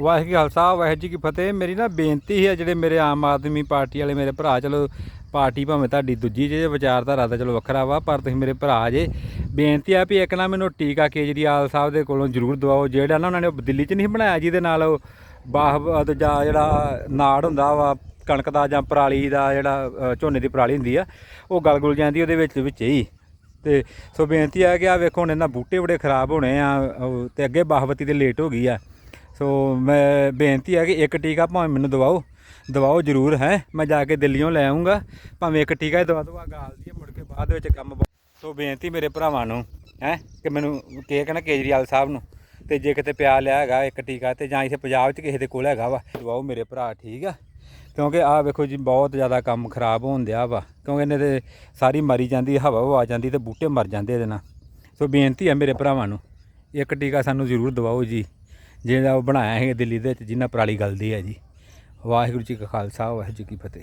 ਵਾਹਿਗੁਰੂ ਜੀ ਖਾਲਸਾ, ਵਾਹਿਗੁਰੂ ਜੀ ਕੀ ਫਤਿਹ। ਮੇਰੀ ਨਾ ਬੇਨਤੀ ਹੈ, ਜਿਹੜੇ ਮੇਰੇ ਆਮ ਆਦਮੀ ਪਾਰਟੀ ਵਾਲੇ, ਮੇਰੇ ਭਰਾ, ਚਲੋ ਪਾਰਟੀ ਭਾਵੇਂ ਤੁਹਾਡੀ ਦੂਜੀ ਜੇ ਵਿਚਾਰਧਾਰਾ ਦਾ ਚਲੋ ਵੱਖਰਾ ਵਾ, ਪਰ ਤੁਸੀਂ ਮੇਰੇ ਭਰਾ ਜੇ, ਬੇਨਤੀ ਆ ਵੀ ਇੱਕ ਨਾ ਮੈਨੂੰ ਟੀਕਾ ਕੇਜਰੀਵਾਲ ਸਾਹਿਬ ਦੇ ਕੋਲੋਂ ਜ਼ਰੂਰ ਦਵਾਓ, ਜਿਹੜਾ ਨਾ ਉਹਨਾਂ ਨੇ ਉਹ ਦਿੱਲੀ 'ਚ ਨਹੀਂ ਬਣਾਇਆ ਜਿਹਦੇ ਨਾਲ ਉਹ ਬਾਹ ਜਾਂ ਜਿਹੜਾ ਨਾੜ ਹੁੰਦਾ ਵਾ, ਕਣਕ ਦਾ ਜਾਂ ਪਰਾਲੀ ਦਾ ਜਿਹੜਾ ਝੋਨੇ ਦੀ ਪਰਾਲੀ ਹੁੰਦੀ ਆ, ਉਹ ਗਲ ਗੁਲ ਜਾਂਦੀ ਉਹਦੇ ਵਿੱਚ ਵਿੱਚ ਹੀ। ਤੇ ਸੋ ਬੇਨਤੀ ਆ ਕਿ ਆ ਵੇਖੋ, ਹੁਣ ਇਹਨਾਂ ਬੂਟੇ ਬੜੇ ਖਰਾਬ ਹੋਣੇ ਆ, ਉਹ ਤੇ ਅੱਗੇ ਬਾਹਵਤੀ ਤੇ ਲੇਟ ਹੋ ਗਈ ਆ। ਸੋ ਮੈਂ ਬੇਨਤੀ ਹੈ ਕਿ ਇੱਕ ਟੀਕਾ ਭਾਵੇਂ ਮੈਨੂੰ ਦਵਾਓ ਦਵਾਓ ਜ਼ਰੂਰ ਹੈ। ਮੈਂ ਜਾ ਕੇ ਦਿੱਲੀੋਂ ਲੈ ਆਉਂਗਾ ਭਾਵੇਂ ਇੱਕ ਟੀਕਾ ਹੀ ਦਵਾ ਦਵਾ ਗਾਲ ਦੀ ਮੁੜ ਕੇ ਬਾਅਦ ਵਿੱਚ ਕੰਮ ਸੋ ਬੇਨਤੀ ਮੇਰੇ ਭਰਾਵਾਂ ਨੂੰ, ਹੈ, ਕਿ ਮੈਨੂੰ ਕੇ ਕਹਿੰਦਾ ਕੇਜਰੀਵਾਲ ਸਾਹਿਬ ਨੂੰ, ਤੇ ਜੇ ਕਿਤੇ ਪਿਆ ਲਿਆ ਹੈਗਾ ਇੱਕ ਟੀਕਾ ਤੇ ਜਾਂ ਇੱਥੇ ਪੰਜਾਬ 'ਚ ਕਿਸੇ ਦੇ ਕੋਲ ਹੈਗਾ ਵਾ, ਦਵਾਓ ਮੇਰੇ ਭਰਾ, ਠੀਕ ਆ? ਕਿਉਂਕਿ ਆਹ ਵੇਖੋ ਜੀ, ਬਹੁਤ ਜ਼ਿਆਦਾ ਕੰਮ ਖਰਾਬ ਹੋਣ ਦਿਆ ਵਾ। ਕਿਉਂਕਿ ਇਹਨੇ ਤੇ ਸਾਰੀ ਮਰੀ ਜਾਂਦੀ, ਹਵਾ ਆ ਜਾਂਦੀ ਤੇ ਬੂਟੇ ਮਰ ਜਾਂਦੇ ਇਹਦੇ ਨਾਲ। ਸੋ ਬੇਨਤੀ ਹੈ ਮੇਰੇ ਭਰਾਵਾਂ ਨੂੰ, ਇੱਕ ਟੀਕਾ ਸਾਨੂੰ ਜ਼ਰੂਰ ਦਵਾਓ ਜੀ। ਜਿਹੜਾ ਉਹ ਬਣਾਇਆ ਹੈ ਦਿੱਲੀ ਦੇ ਵਿੱਚ, ਜਿੰਨਾ ਪਰਾਲੀ ਗਲਦੀ ਹੈ ਜੀ। ਵਾਹਿਗੁਰੂ ਜੀ ਕਾ ਖਾਲਸਾ, ਵਾਹਿਗੁਰੂ ਜੀ ਕੀ ਫਤਿਹ।